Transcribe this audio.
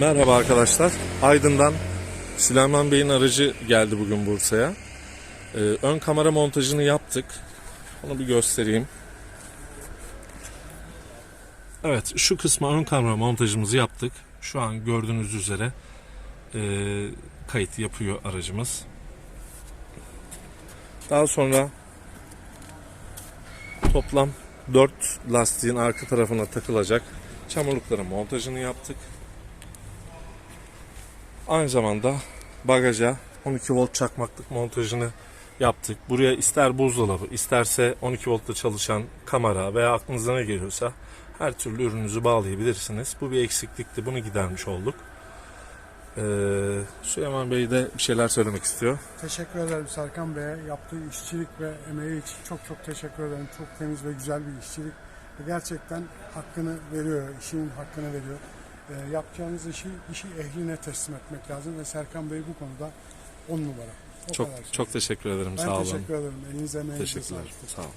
Merhaba arkadaşlar. Aydın'dan Süleyman Bey'in aracı geldi bugün Bursa'ya. Ee, ön kamera montajını yaptık. Onu bir göstereyim. Evet şu kısma ön kamera montajımızı yaptık. Şu an gördüğünüz üzere e, kayıt yapıyor aracımız. Daha sonra toplam 4 lastiğin arka tarafına takılacak çamurlukların montajını yaptık. Aynı zamanda bagaja 12 volt çakmaklık montajını yaptık. Buraya ister buzdolabı, isterse 12 voltta çalışan kamera veya aklınıza ne geliyorsa her türlü ürününüzü bağlayabilirsiniz. Bu bir eksiklikti. Bunu gidermiş olduk. Ee, Süleyman Bey de bir şeyler söylemek istiyor. Teşekkür ederim Serkan Bey'e. Yaptığı işçilik ve emeği için çok çok teşekkür ederim. Çok temiz ve güzel bir işçilik. Gerçekten hakkını veriyor, işinin hakkını veriyor. Ee, yapacağınız işi, işi ehline teslim etmek lazım ve Serkan Bey bu konuda on numara. O Çok kadar çok teşekkür ederim. Ben Sağ olun. teşekkür ederim. Elinize emeğinize Teşekkürler. Sağ olun.